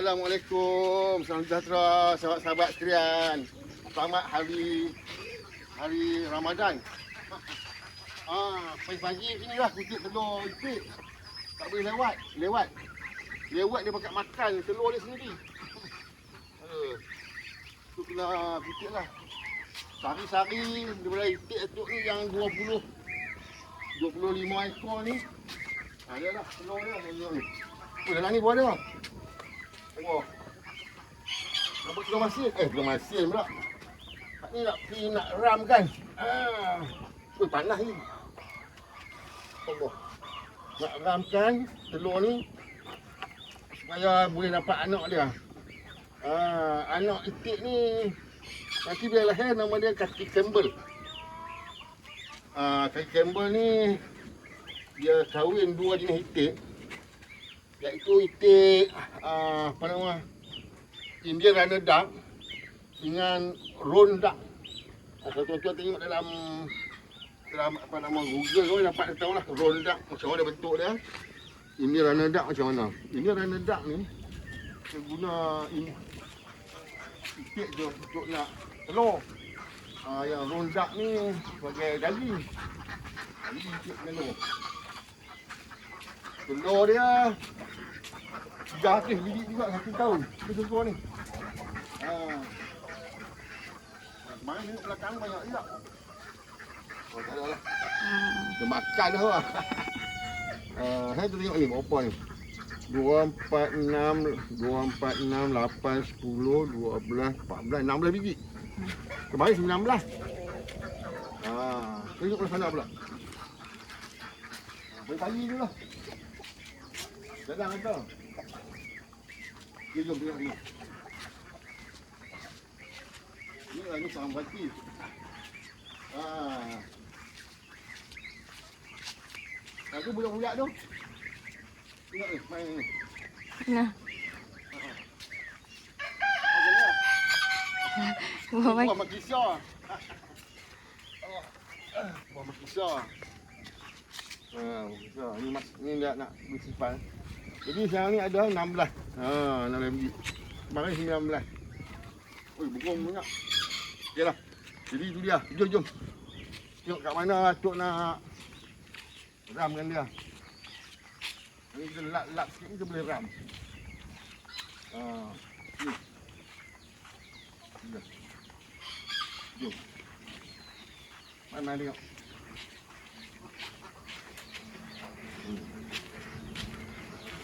Assalamualaikum. Salam sejahtera sahabat-sahabat sekalian. Selamat hari hari Ramadan. Ah, pagi-pagi sini lah kutip telur ipit. Tak boleh lewat, lewat. Lewat dia pakai makan telur dia sendiri. Uh, tu kena kutip lah. Sari-sari daripada itik tu ni yang 20 25 ekor ni. Dia lah telur dia. Oh, dalam ni pun ada. Tengok. Nampak telur masin? Eh, telur masin pula. Kat ni nak pergi nak ram kan? Ah. Ui, panas ni. Allah. Nak ramkan telur ni supaya boleh dapat anak dia. Ah, anak itik ni nanti dia lahir nama dia kaki Campbell. Ah, kaki Campbell ni dia kahwin dua jenis itik iaitu itik uh, apa nama Indian Runner Duck dengan Roan Duck. Uh, kalau tuan-tuan tengok dalam dalam apa nama Google tu dapat tahu lah Roan Duck macam mana bentuk dia. Indian Runner Duck macam mana. Indian Runner Duck ni dia guna ini itik tu untuk nak telur. Uh, yang Roan Duck ni sebagai daging. Ini itik telur. Telur dia Dah habis biji juga satu tahun. Itu telur ni. Ha. Kemarin ni belakang banyak juga. Oh, tak ada lah. Dia makan dah lah. Uh, saya tu tengok ni berapa ni. 2, 4, 6, 2, 4, 6, 8, 10, 12, 14, 16 biji. Kemarin 19. Ah, tengok belah sana pula. Pagi-pagi je lah. Sedang ada. Dia jom tengok ni. Ni lah ni sarang pati. Ah. Aku budak-budak tu. Tengok ni, main ni. Nah, ni lah. buah Buah makisah. Buah makisah. Ha, makisah. Ni mas ni dah nak bersimpan. Jadi sekarang ni ada 16. Ha, 16 biji. Kemarin 19. Oi, burung banyak. Okeylah. Jadi tu dia. Jom jom. Tengok kat mana Tok nak ramkan dia. Ni kita lap-lap sikit kita boleh ram. Ha, ni. Jom. Jom. Mana tengok. Hmm.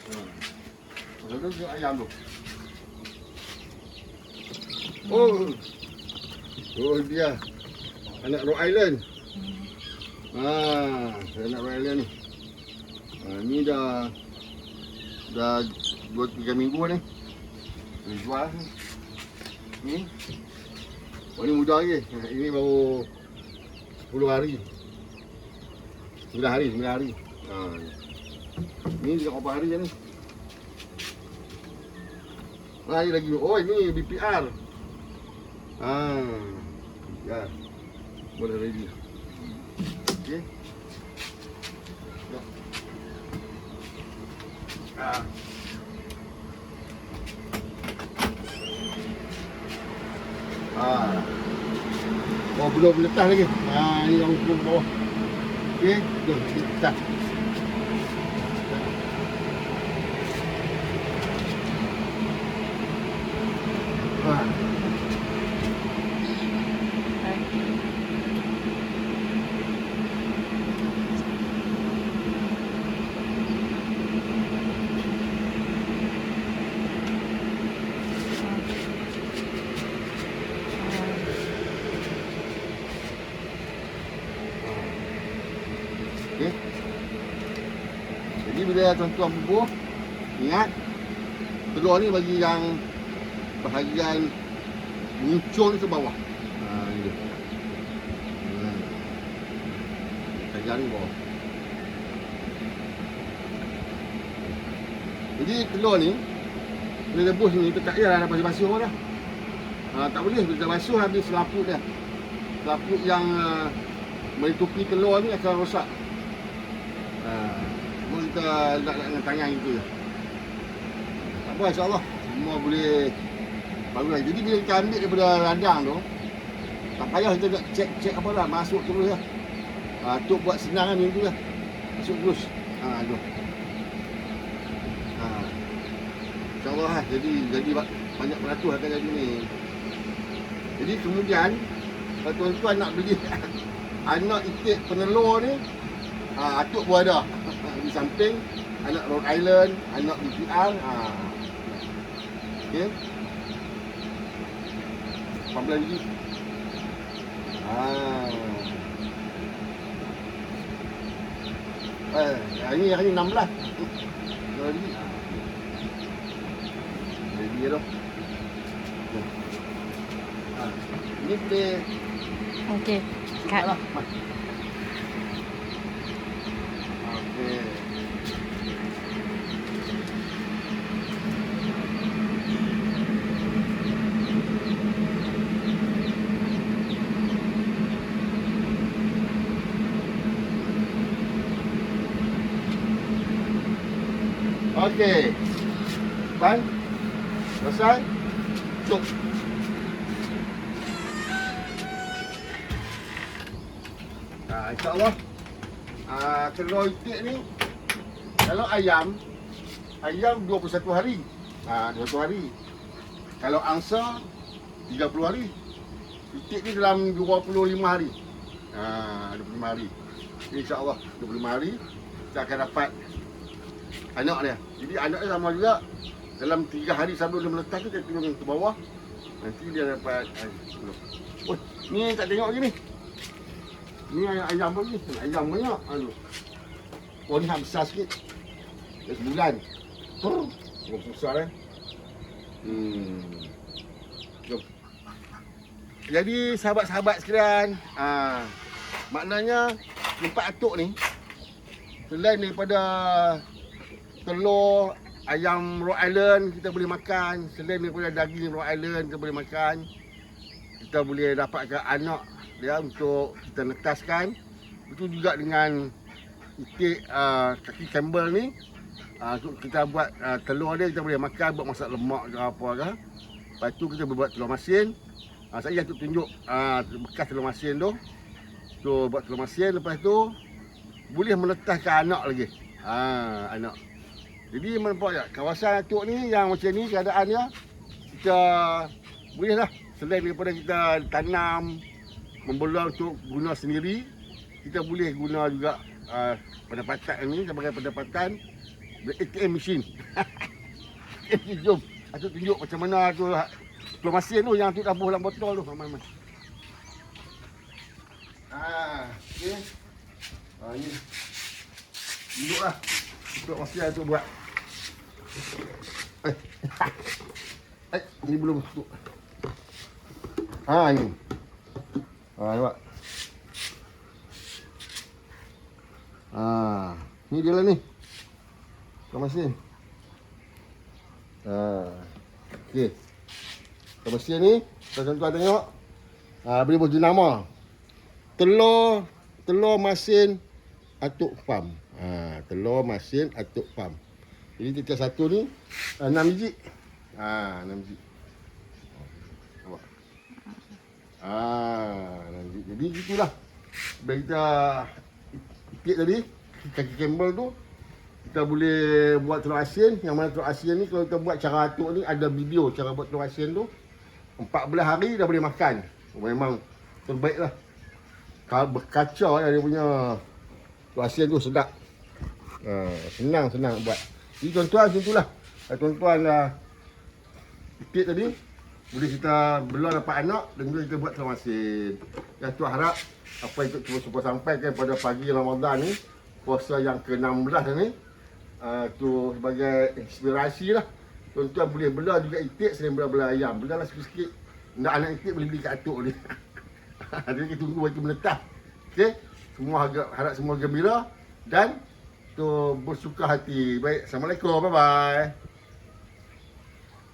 Hmm. Oh. Oh dia. Anak Rhode Island. Ah, anak Rhode Island ni. Ah, ni dah dah 2 3 minggu ni. Boleh jual. Ni. Oh ni muda lagi. Ini baru 10 hari. 9 hari, 9 hari. Ha. Ni dekat berapa hari je ni? Lagi lagi. Oh ini BPR. Ha. BPR. Boleh ready. Okey. Ah. Ah. Oh, belum letak lagi. Ha, ni yang belum bawah. Okey, jom kita Jadi bila tuan-tuan bubuh, ingat telur ni bagi yang bahagian muncul ke bawah. Ha dia. Hmm. Kajar ni bawah. Jadi telur ni bila rebus ni kita tak payah dah basuh-basuh dah. Ha, tak boleh bila basuh habis selaput dia. Selaput yang uh, melitupi telur ni akan rosak. Ha, cuma kita nak dengan tangan itu je. Tak apa insya-Allah. Semua boleh bagus lah. Jadi bila kita ambil daripada radang tu, tak payah kita nak cek-cek apa lah. Masuk terus lah. Ha, tu buat senang kan tu lah. Masuk terus. Ha, tu. Ha. InsyaAllah lah. Jadi, jadi ba- banyak beratus akan jadi ni. Jadi kemudian, kalau tuan-tuan nak beli anak itik penelur ni, ha, atuk pun ada. Di samping, anak Rhode Island, anak BPR. Ha. Okey. 14 biji. Ah. Eh, yang ni hanya 16. Dua biji. Jadi tu. Ha. Ini boleh Okey. Kat. lah. Mas. Okey. Okey. Ban. Selesai. Tutup. Ha, InsyaAllah uh, Telur itik ni Kalau ayam Ayam 21 hari ha, 21 hari Kalau angsa 30 hari Itik ni dalam 25 hari ha, 25 hari InsyaAllah 25 hari Kita akan dapat Anak dia Jadi anak dia sama juga Dalam 3 hari sebelum dia meletak tu Dia turun ke bawah Nanti dia dapat Oh, ni tak tengok lagi ni Ni ayam, ayam ni? Ayam banyak. Aduh. Oh ni besar sikit. Dah sebulan. Oh, besar eh. Hmm. Jom. Jadi sahabat-sahabat sekalian, ah, maknanya tempat atuk ni selain daripada telur ayam Rhode Island kita boleh makan, selain daripada daging Rhode Island kita boleh makan, kita boleh dapatkan anak dia untuk kita netaskan. Itu juga dengan itik uh, kaki Campbell ni. Uh, kita buat uh, telur dia kita boleh makan buat masak lemak ke apa ke. Lepas tu kita buat telur masin. Uh, saya tu tunjuk uh, bekas telur masin tu. Tu buat telur masin lepas tu boleh menetaskan anak lagi. Ha, anak. Jadi nampak tak kawasan atuk ni yang macam ni keadaan dia kita boleh lah. Selain daripada kita tanam membelah untuk guna sendiri kita boleh guna juga uh, pendapatan ni sebagai pendapatan ATM machine. ATM jom aku tunjuk macam mana tu tu masin tu yang tu tabuh dalam botol tu. Mana ah okey. Ah ni. Duduklah untuk masin tu buat eh eh ni belum tutup ha ni Ha, nampak? Ha, ni dia lah ni. Kau mesin. Ha, okey. Kau mesin ni, tuan-tuan tengok. Ha, boleh bagi nama. Telur, telur masin atuk pam. Ha, telur masin atuk pam. Jadi tiap satu ni, uh, 6 biji. Ha, 6 biji. Nampak? Ah, nanti. Jadi gitulah. Bila kita itik tadi, kaki Campbell tu, kita boleh buat telur asin. Yang mana telur asin ni, kalau kita buat cara atuk ni, ada video cara buat telur asin tu. 14 hari dah boleh makan. Memang terbaik lah. Kalau berkaca lah dia punya telur asin tu sedap. Ah, senang, senang buat. Jadi tuan-tuan macam tu lah. Tuan-tuan dah itik tadi, boleh kita belah dapat anak dan juga kita buat telur masin. Yang tu harap apa yang cuba cuba sampaikan pada pagi Ramadan ni, puasa yang ke-16 ni, uh, tu sebagai inspirasi lah. Tuan-tuan boleh belah juga itik selain belah-belah ayam. Belah lah sikit-sikit. Nak anak itik boleh beli kat atuk ni. Jadi kita tunggu bagi menetap. Okey? Semua harap, harap semua gembira dan tu bersuka hati. Baik, Assalamualaikum. Bye-bye.